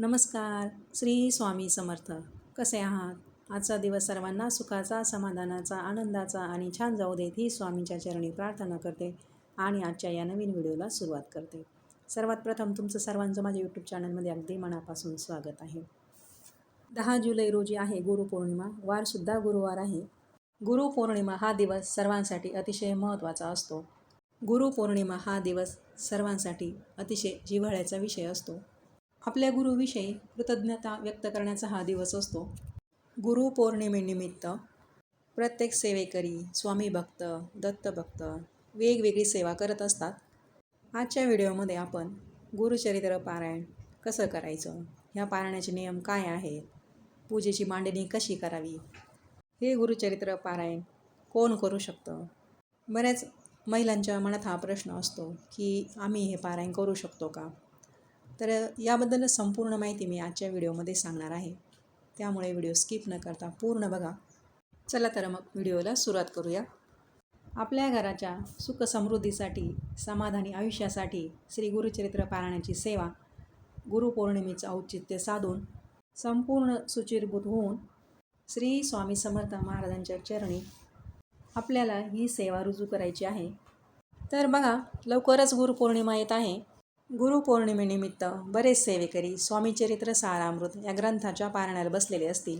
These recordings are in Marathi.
नमस्कार. श्री स्वामी समर्थ. कसे आहात? आजचा दिवस सर्वांना सुखाचा समाधानाचा आनंदाचा आणि छान जाऊ देत ही स्वामींच्या चरणी प्रार्थना करते आणि आजच्या या नवीन व्हिडिओला सुरुवात करते. सर्वात प्रथम तुमचं सर्वांचं माझ्या यूट्यूब चॅनलमध्ये अगदी मनापासून स्वागत आहे. दहा जुलै रोजी आहे गुरुपौर्णिमा वारसुद्धा गुरुवार आहे. गुरुपौर्णिमा हा दिवस सर्वांसाठी अतिशय महत्त्वाचा असतो. गुरुपौर्णिमा हा दिवस सर्वांसाठी अतिशय जिव्हाळ्याचा विषय असतो. आपल्या गुरुविषयी कृतज्ञता व्यक्त करण्याचा हा दिवस असतो. गुरुपौर्णिमेनिमित्त प्रत्येक सेवेकरी स्वामी भक्त दत्तभक्त वेगवेगळी सेवा करत असतात. आजच्या व्हिडिओमध्ये आपण गुरुचरित्र पारायण कसं करायचं? ह्या पारायणाचे नियम काय आहेत? पूजेची मांडणी कशी करावी? हे गुरुचरित्र पारायण कोण करू शकतं? बऱ्याच महिलांच्या मनात हा प्रश्न असतो की आम्ही हे पारायण करू शकतो का? तर याबद्दल संपूर्ण माहिती मी आजच्या व्हिडिओमध्ये सांगणार आहे. त्यामुळे व्हिडिओ स्किप न करता पूर्ण बघा. चला तर मग व्हिडिओला सुरुवात करूया. आपल्या घराच्या सुखसमृद्धीसाठी समाधानी आयुष्यासाठी श्री गुरुचरित्र पारायणाची सेवा गुरुपौर्णिमेचं औचित्य साधून संपूर्ण सुचिरभूत होऊन श्री स्वामी समर्थ महाराजांच्या चरणी आपल्याला ही सेवा रुजू करायची आहे. तर बघा लवकरच गुरुपौर्णिमा येत आहे. गुरुपौर्णिमेनिमित्त बरेच सेवेकरी स्वामीचरित्र सारामृत या ग्रंथाच्या पारायणाला बसलेले असतील.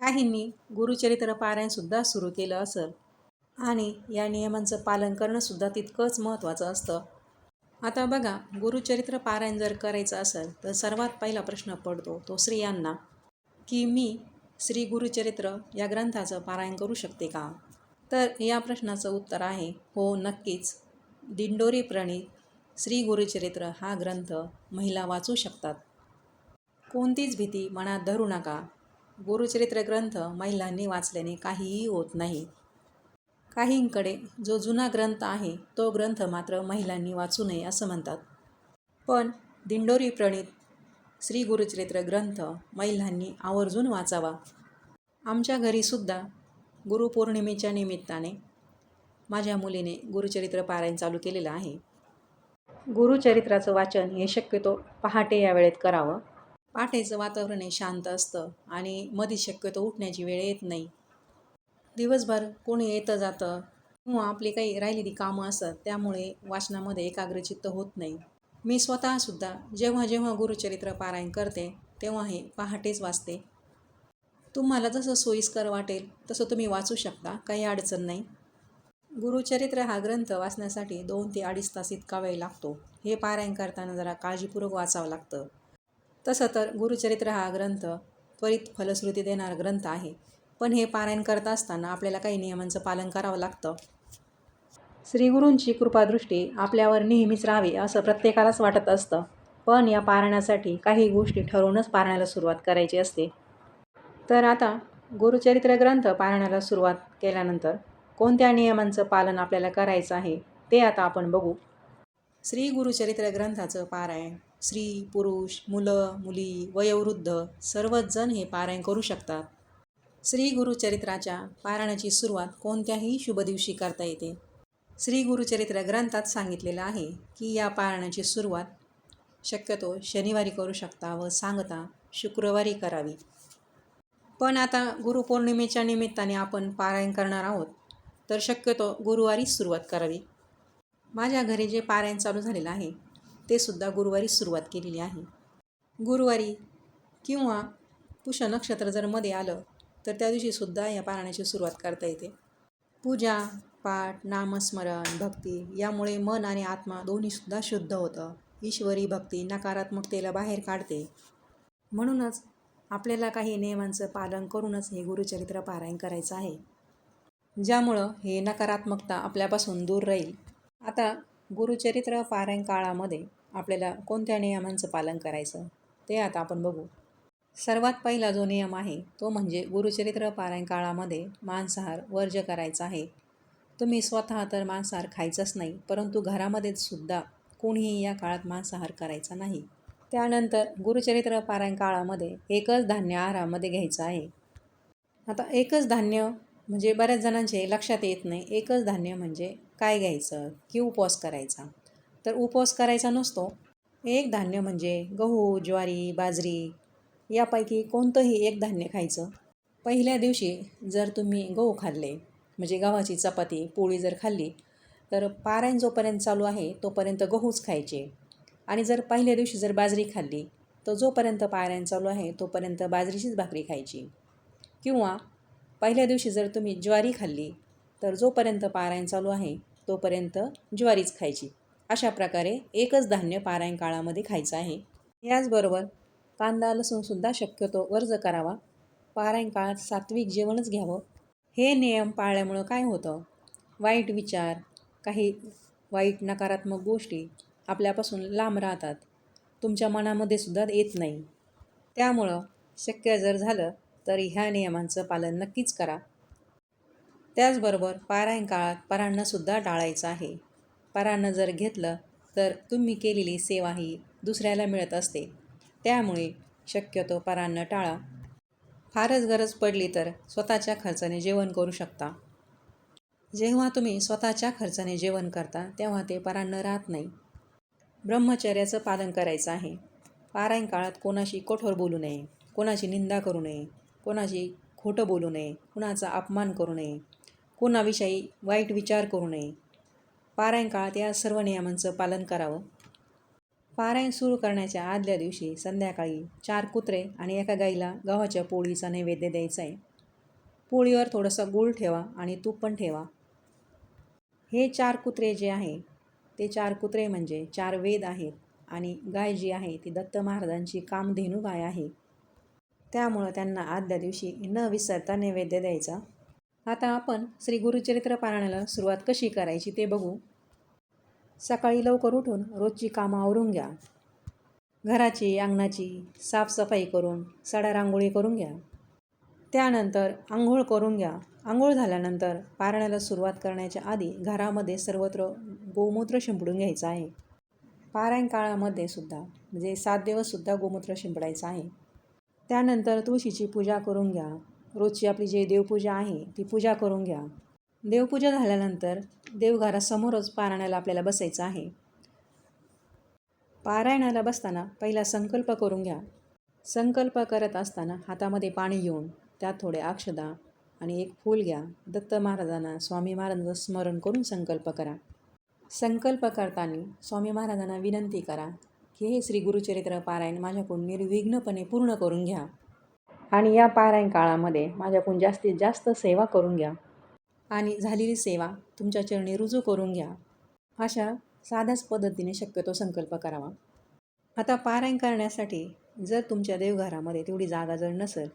काहींनी गुरुचरित्र पारायणसुद्धा सुरू केलं असेल आणि या नियमांचं पालन करणंसुद्धा तितकंच महत्त्वाचं असतं. आता बघा गुरुचरित्र पारायण जर करायचं असेल तर सर्वात पहिला प्रश्न पडतो तो स्त्रियांना की मी श्री गुरुचरित्र या ग्रंथाचं पारायण करू शकते का? तर या प्रश्नाचं उत्तर आहे हो नक्कीच. दिंडोरी प्रणित श्री गुरुचरित्र हा ग्रंथ महिला वाचू शकतात. कोणतीच भीती मनात धरू नका. गुरुचरित्र ग्रंथ महिलांनी वाचल्याने काहीही होत नाही. काहींकडे जो जुना ग्रंथ आहे तो ग्रंथ मात्र महिलांनी वाचू नये असं म्हणतात. पण दिंडोरी प्रणित श्री गुरुचरित्र ग्रंथ महिलांनी आवर्जून वाचावा. आमच्या घरीसुद्धा गुरुपौर्णिमेच्या निमित्ताने माझ्या मुलीने गुरुचरित्र पारायण चालू केलेलं आहे. गुरुचरित्राचं वाचन हे शक्यतो पहाटे या वेळेत करावं. पहाटेचं वातावरण हे शांत असतं आणि मधी शक्यतो उठण्याची वेळ येत नाही. दिवसभर कोणी येतं जातं किंवा आपली काही राहिलेली कामं असतात त्यामुळे वाचनामध्ये एकाग्रचित्त होत नाही. मी स्वतःसुद्धा जेव्हा जेव्हा गुरुचरित्र पारायण करते तेव्हा हे पहाटेच वाचते. तुम्हाला जसं सोयीस्कर वाटेल तसं तुम्ही वाचू शकता काही अडचण नाही. गुरुचरित्र हा ग्रंथ वाचण्यासाठी दोन ते अडीच तास इतका वेळ लागतो. हे पारायण करताना जरा काळजीपूर्वक वाचावं लागतं. तसं तर गुरुचरित्र हा ग्रंथ त्वरित फलश्रुती देणारा ग्रंथ आहे. पण हे पारायण करत असताना आपल्याला काही नियमांचं पालन करावं लागतं. श्रीगुरूंची कृपादृष्टी आपल्यावर नेहमीच राहावी असं प्रत्येकालाच वाटत असतं. पण या पारायणासाठी काही गोष्टी ठरवूनच पारण्याला सुरुवात करायची असते. तर आता गुरुचरित्र ग्रंथ पारण्याला सुरुवात केल्यानंतर कोणत्या नियमांचं पालन आपल्याला करायचं आहे ते आता आपण बघू. श्री गुरुचरित्र ग्रंथाचं पारायण. स्त्री पुरुष मुलं मुली वयोवृद्ध सर्वच जण हे पारायण करू शकतात. श्री गुरुचरित्राच्या पारायणाची सुरुवात कोणत्याही शुभ दिवशी करता येते. श्री गुरुचरित्र ग्रंथात सांगितलेलं आहे की या पारायणाची सुरुवात शक्यतो शनिवारी करू शकता व सांगता शुक्रवारी करावी. पण आता गुरुपौर्णिमेच्या निमित्ताने आपण पारायण करणार आहोत. तर शक्यतो गुरुवारीच सुरुवात करावी. माझ्या घरी जे पारायण चालू झालेलं आहे ते सुद्धा गुरुवारीच सुरुवात केलेली आहे. गुरुवारी किंवा पुष नक्षत्र जर मध्ये आलं तर त्या दिवशीसुद्धा या पारायणाची सुरुवात करता येते. पूजा पाठ नामस्मरण भक्ती यामुळे मन आणि आत्मा दोन्हीसुद्धा शुद्ध होतं. ईश्वरी भक्ती नकारात्मकतेला बाहेर काढते. म्हणूनच आपल्याला काही नियमांचं पालन करूनच हे गुरुचरित्र पारायण करायचं आहे. ज्यामुळं हे नकारात्मकता आपल्यापासून दूर राहील. आता गुरुचरित्र पारायण काळामध्ये आपल्याला कोणत्या नियमांचं पालन करायचं ते आता आपण बघू. सर्वात पहिला जो नियम आहे तो म्हणजे गुरुचरित्र पारायण काळामध्ये मांसाहार वर्ज करायचा आहे. तुम्ही स्वतः तर मांसाहार खायचंच नाही परंतु घरामध्ये सुद्धा कोणीही या काळात मांसाहार करायचा नाही. त्यानंतर गुरुचरित्र पारायण काळामध्ये एकच धान्य आहारामध्ये घ्यायचं आहे. आता एकच धान्य म्हणजे बऱ्याच जणांचे लक्षात येत नाही. एकच धान्य म्हणजे काय घ्यायचं? की उपवास करायचा? तर उपवास करायचा नसतो. एक धान्य म्हणजे गहू ज्वारी बाजरी यापैकी कोणतंही एक धान्य खायचं. पहिल्या दिवशी जर तुम्ही गहू खाल्ले म्हणजे गव्हाची चपाती पोळी जर खाल्ली तर पारायण जोपर्यंत चालू आहे तोपर्यंत गहूच खायचे. आणि जर पहिल्या दिवशी जर बाजरी खाल्ली तर जोपर्यंत पारायण चालू आहे तोपर्यंत बाजरीचीच भाकरी खायची. किंवा पहिल्या दिवशी जर तुम्ही ज्वारी खाल्ली तर जोपर्यंत पारायण चालू आहे तोपर्यंत ज्वारीच खायची. अशा प्रकारे एकच धान्य पारायण काळामध्ये खायचं आहे. याचबरोबर कांदा लसूणसुद्धा शक्यतो वर्ज करावा. पारायण काळात सात्विक जेवणच घ्यावं. हे नियम पाळल्यामुळं काय होतं? वाईट विचार काही वाईट नकारात्मक गोष्टी आपल्यापासून लांब राहतात. तुमच्या मनामध्ये सुद्धा येत नाही. त्यामुळं शक्य जर झालं तर ह्या नियमांचं पालन नक्कीच करा. त्याचबरोबर पारायण काळात परांनासुद्धा टाळायचं आहे. परांनं जर घेतलं तर तुम्ही केलेली सेवा ही दुसऱ्याला मिळत असते. त्यामुळे शक्यतो परांना टाळा. फारच गरज पडली तर स्वतःच्या खर्चाने जेवण करू शकता. जेव्हा तुम्ही स्वतःच्या खर्चाने जेवण करता तेव्हा ते परान्न राहत नाही. ब्रह्मचर्याचं पालन करायचं आहे. पारायण काळात कोणाशी कठोर बोलू नये कोणाची निंदा करू नये कोणाशी खोटं बोलू नये कुणाचा अपमान करू नये कोणाविषयी वाईट विचार करू नये. पारायण काळात या सर्व नियमांचं पालन करावं. पारायण सुरू करण्याच्या आदल्या दिवशी संध्याकाळी चार कुत्रे आणि एका गाईला गव्हाच्या पोळीचा नैवेद्य द्यायचा आहे पोळीवर थोडंसं गूळ ठेवा आणि तूप पण ठेवा. हे चार कुत्रे जे आहे ते चार कुत्रे म्हणजे चार वेद आहेत आणि गाय जी आहे ती दत्त महाराजांची कामधेनू गाय आहे. त्यामुळं त्यांना आदल्या दिवशी न विसरता नैवेद्य द्यायचा. आता आपण श्री गुरुचरित्र पारायणाला सुरुवात कशी करायची ते बघू. सकाळी लवकर उठून रोजची कामं आवरून घ्या. घराची अंगणाची साफसफाई करून सडा रांगोळी करून घ्या. त्यानंतर आंघोळ करून घ्या. आंघोळ झाल्यानंतर पारण्याला सुरुवात करण्याच्या आधी घरामध्ये सर्वत्र गोमूत्र शिंपडून घ्यायचं आहे. पारायण काळामध्ये सुद्धा म्हणजे सात दिवससुद्धा गोमूत्र शिंपडायचं आहे. त्यानंतर तुळशीची पूजा करून घ्या. रोजची आपली जी देवपूजा आहे ती पूजा करून घ्या. देवपूजा झाल्यानंतर देवघरासमोरच पारायणाला आपल्याला बसायचं आहे. पारायणाला बसताना पहिला संकल्प करून घ्या. संकल्प करत असताना हातामध्ये पाणी घेऊन त्यात थोडे अक्षदा आणि एक फूल घ्या. दत्त महाराजांना स्वामी महाराजांचं स्मरण करून संकल्प करा. संकल्प करताना स्वामी महाराजांना विनंती करा की हे श्री गुरुचरित्र पारायण माझ्याकडून निर्विघ्नपणे पूर्ण करून घ्या. आणि या पारायण काळामध्ये माझ्याकडून जास्तीत जास्त सेवा करून घ्या. आणि झालेली सेवा तुमच्या चरणी रुजू करून घ्या. अशा साध्याच पद्धतीने शक्यतो संकल्प करावा. आता पारायण करण्यासाठी जर तुमच्या देवघरामध्ये तेवढी जागा जर नसेल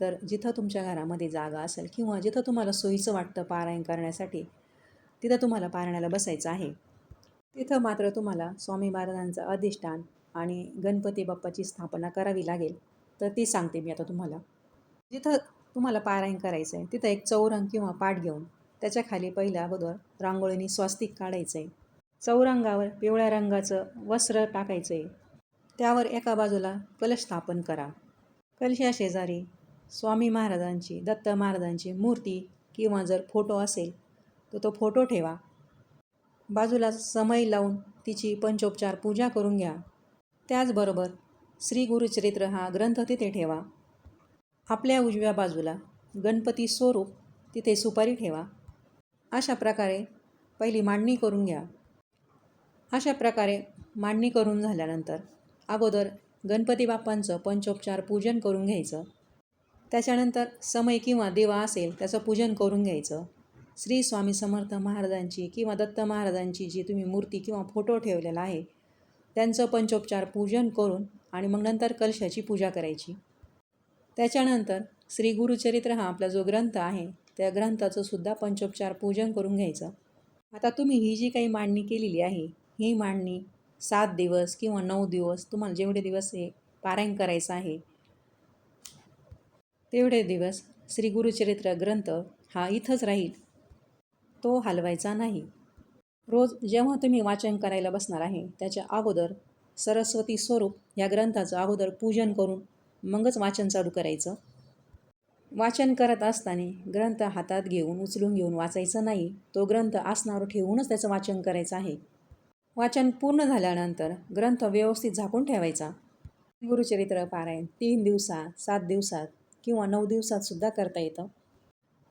तर जिथं तुमच्या घरामध्ये जागा असेल किंवा जिथं तुम्हाला सोयीचं वाटतं पारायण करण्यासाठी तिथं तुम्हाला पारायणाला बसायचं आहे. तिथं मात्र तुम्हाला स्वामी महाराजांचं अधिष्ठान आणि गणपती बाप्पाची स्थापना करावी लागेल तर ती सांगते मी आता तुम्हाला. जिथं तुम्हाला पारायण करायचं आहे तिथं एक चौरंग किंवा पाठ घेऊन त्याच्याखाली पहिल्या अगोदर रांगोळीने स्वास्तिक काढायचं आहे चौरंगावर पिवळ्या रंगाचं वस्त्र टाकायचं आहे त्यावर एका बाजूला कलश स्थापन करा. कलशा शेजारी स्वामी महाराजांची दत्त महाराजांची मूर्ती किंवा जर फोटो असेल तर तो फोटो ठेवा. बाजूला समय लावून तिची पंचोपचार पूजा करून घ्या. त्याचबरोबर श्री गुरुचरित्र हा ग्रंथ तिथे ठेवा. आपल्या उजव्या बाजूला गणपती स्वरूप तिथे सुपारी ठेवा. अशा प्रकारे पहिली मांडणी करून घ्या. अशा प्रकारे मांडणी करून झाल्यानंतर अगोदर गणपती बाप्पांचं पंचोपचार पूजन करून घ्यायचं. त्याच्यानंतर समय किंवा देवा असेल त्याचं पूजन करून घ्यायचं. श्री स्वामी समर्थ महाराजांची किंवा दत्त महाराजांची जी तुम्ही मूर्ती किंवा फोटो ठेवलेला आहे त्यांचं पंचोपचार पूजन करून आणि मग नंतर कलशाची पूजा करायची. त्याच्यानंतर श्री गुरुचरित्र हा आपला जो ग्रंथ आहे त्या ग्रंथाचं सुद्धा पंचोपचार पूजन करून घ्यायचं. आता तुम्ही ही जी काही मांडणी केलेली आहे ही मांडणी सात दिवस किंवा नऊ दिवस तुम्हाला जेवढे दिवस हे पारायण करायचं आहे तेवढे दिवस श्री गुरुचरित्र ग्रंथ हा इथंच राहील. तो हलवायचा नाही. रोज जेव्हा तुम्ही वाचन करायला बसणार आहे त्याच्या अगोदर सरस्वती स्वरूप या ग्रंथाचं अगोदर पूजन करून मगच वाचन चालू करायचं. वाचन करत असताना ग्रंथ हातात घेऊन उचलून घेऊन वाचायचं नाही तो ग्रंथ आसनावर ठेवूनच त्याचं वाचन करायचं आहे. वाचन पूर्ण झाल्यानंतर ग्रंथ व्यवस्थित झाकून ठेवायचा. गुरुचरित्र पारायण तीन दिवसात सात दिवसात किंवा नऊ दिवसात सुद्धा करता येतं.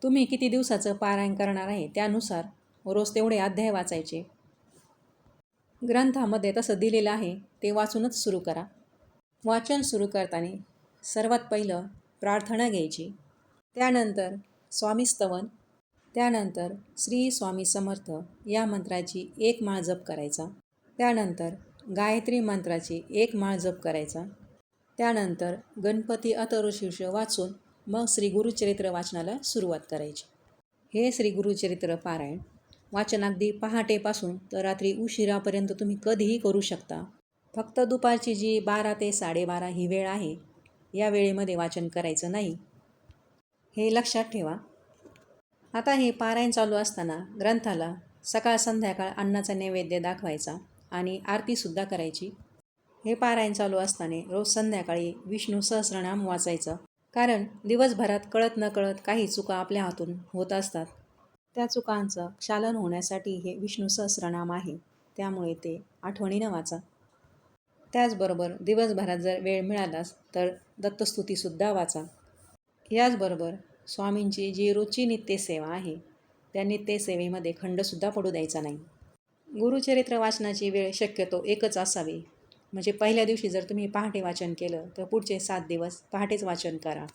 तुम्ही किती दिवसाचं पारायण करणार आहे त्यानुसार रोज तेवढे अध्याय वाचायचे. ग्रंथामध्ये तसं दिलेलं आहे ते वाचूनच सुरू करा. वाचन सुरू करताना सर्वात पहिलं प्रार्थना घ्यायची. त्यानंतर स्वामीस्तवन त्यानंतर श्री स्वामी समर्थ या मंत्राची एक माळ जप करायचा. त्यानंतर गायत्री मंत्राची एक माळ जप करायचा. त्यानंतर गणपती अतरुशीर्ष वाचून मग श्री गुरुचरित्र वाचनाला सुरुवात करायची. हे श्री गुरुचरित्र पारायण वाचन अगदी पहाटेपासून तर रात्री उशिरापर्यंत तुम्ही कधीही करू शकता. फक्त दुपारची जी बारा ते साडेबारा ही वेळ आहे या वेळेमध्ये वाचन करायचं नाही. हे लक्षात ठेवा. आता हे पारायण चालू असताना ग्रंथाला सकाळ संध्याकाळ अन्नाचा नैवेद्य दाखवायचा आणि आरतीसुद्धा करायची. हे पारायण चालू असताना रोज संध्याकाळी विष्णू सहस्रनाम वाचायचं. कारण दिवसभरात कळत नकळत काही चुका आपल्या हातून होत असतात. त्या चुकांचं क्षालन होण्यासाठी हे विष्णू सहस्रनाम आहे. त्यामुळे ते आठवणीनं वाचा. त्याचबरोबर दिवसभरात जर वेळ मिळालाच तर दत्तस्तुतीसुद्धा वाचा. याचबरोबर स्वामींची जी रोजची नित्यसेवा आहे त्या नित्यसेवेमध्ये खंडसुद्धा पडू द्यायचा नाही. गुरुचरित्र वाचनाची वेळ शक्यतो एकच असावी. म्हणजे पहिल्या दिवशी जर तुम्ही पहाटे वाचन केलं तर पुढचे सात दिवस पहाटेच वाचन करा.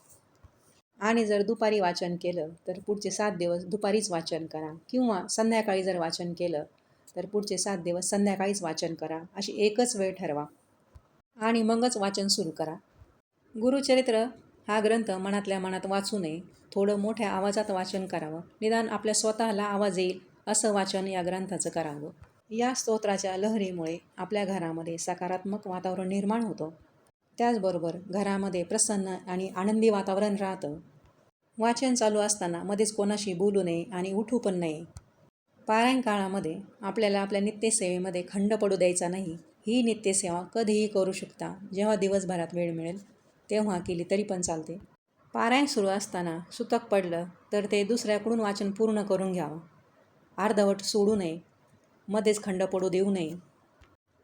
आणि जर दुपारी वाचन केलं तर पुढचे सात दिवस दुपारीच वाचन करा. किंवा संध्याकाळी जर वाचन केलं तर पुढचे सात दिवस संध्याकाळीच वाचन करा. अशी एकच वेळ ठरवा. आणि मगच वाचन सुरू करा. गुरुचरित्र हा ग्रंथ मनातल्या मनात वाचू नये. थोडं मोठ्या आवाजात वाचन करावं. निदान आपल्या स्वतःला आवाज येईल असं वाचन या ग्रंथाचं करावं. या स्तोत्राच्या लहरीमुळे आपल्या घरामध्ये सकारात्मक वातावरण निर्माण होतं. त्याचबरोबर घरामध्ये प्रसन्न आणि आनंदी वातावरण राहतं. वाचन चालू असताना मध्येच कोणाशी बोलू नये आणि उठू पण नये. पारायण काळामध्ये आपल्याला आपल्या नित्यसेवेमध्ये खंड पडू द्यायचा नाही. ही नित्यसेवा कधीही करू शकता. जेव्हा दिवसभरात वेळ मिळेल तेव्हा केली तरी पण चालते. पारायण सुरू असताना सुतक पडलं तर ते दुसऱ्याकडून वाचन पूर्ण करून घ्यावं. अर्धवट सोडू नये. मध्येच खंड पडू देऊ नये.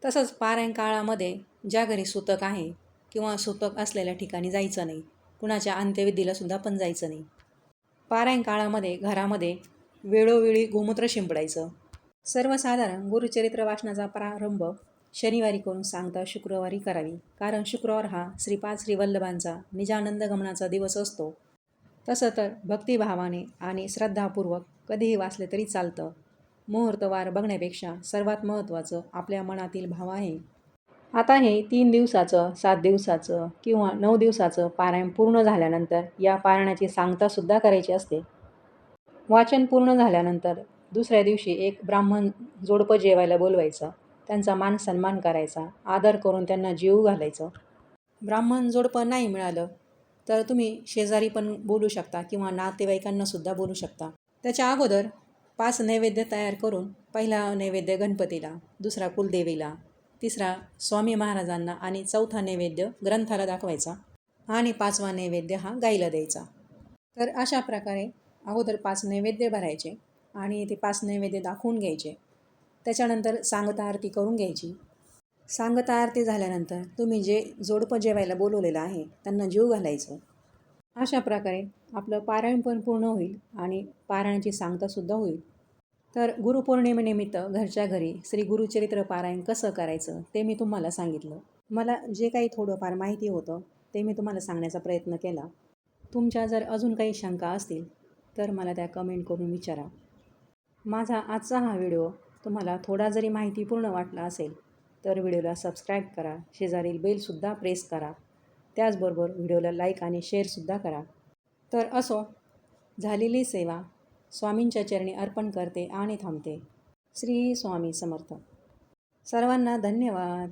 तसंच पारायण काळामध्ये ज्या घरी सुतक आहे किंवा सुतक असलेल्या ठिकाणी जायचं नाही कुणाच्या अंत्यविधीलासुद्धा पण जायचं नाही. पारायण काळामध्ये घरामध्ये वेळोवेळी गोमूत्र शिंपडायचं. सर्वसाधारण गुरुचरित्र वाचनाचा प्रारंभ शनिवारी करून सांगता शुक्रवारी करावी. कारण शुक्रवार हा श्रीपाद श्रीवल्लभांचा निजानंद गमनाचा दिवस असतो. तसं तर भक्तिभावाने आणि श्रद्धापूर्वक कधीही वाचले तरी चालतं. मुहूर्तवार बघण्यापेक्षा सर्वात महत्त्वाचं आपल्या मनातील भाव आहे. आता हे तीन दिवसाचं सात दिवसाचं किंवा नऊ दिवसाचं पारायण पूर्ण झाल्यानंतर या पारायणाची सांगतासुद्धा करायची असते. वाचन पूर्ण झाल्यानंतर दुसऱ्या दिवशी एक ब्राह्मण जोडपं जेवायला बोलवायचं. त्यांचा मान सन्मान करायचा. आदर करून त्यांना जीव घालायचं. ब्राह्मण जोडपं नाही मिळालं तर तुम्ही शेजारी पण बोलू शकता किंवा नातेवाईकांनासुद्धा बोलू शकता. त्याच्या अगोदर पाच नैवेद्य तयार करून पहिला नैवेद्य गणपतीला दुसरा कुलदेवीला तिसरा स्वामी महाराजांना आणि चौथा नैवेद्य ग्रंथाला दाखवायचा आणि पाचवा नैवेद्य हा गाईला द्यायचा. तर अशा प्रकारे अगोदर पाच नैवेद्य भरायचे आणि ते पाच नैवेद्य दाखवून घ्यायचे. त्याच्यानंतर सांगता आरती करून घ्यायची. सांगता आरती झाल्यानंतर तुम्ही जे जोडपं जेवायला बोलवलेलं आहे त्यांना जीव घालायचं. अशा प्रकारे आपलं पारायण पण पूर्ण होईल आणि पारायणाची सांगतासुद्धा होईल. तर गुरुपौर्णिमेनिमित्त घरच्या घरी श्री गुरुचरित्र पारायण कसं करायचं ते मी तुम्हाला सांगितलं. मला जे काही थोडंफार माहिती होतं ते मी तुम्हाला सांगण्याचा प्रयत्न केला. तुमच्या जर अजून काही शंका असतील तर मला त्या कमेंट करून विचारा. माझा आजचा हा व्हिडिओ तुम्हाला थोडा जरी माहितीपूर्ण वाटला असेल तर व्हिडिओला सबस्क्राईब करा. शेजारील बेलसुद्धा प्रेस करा. त्याचबरोबर व्हिडिओला लाईक आणि शेअरसुद्धा करा. तर असो झालेली सेवा स्वामींच्या चरणी अर्पण करते आणि थांबते. श्री स्वामी समर्थ. सर्वांना धन्यवाद.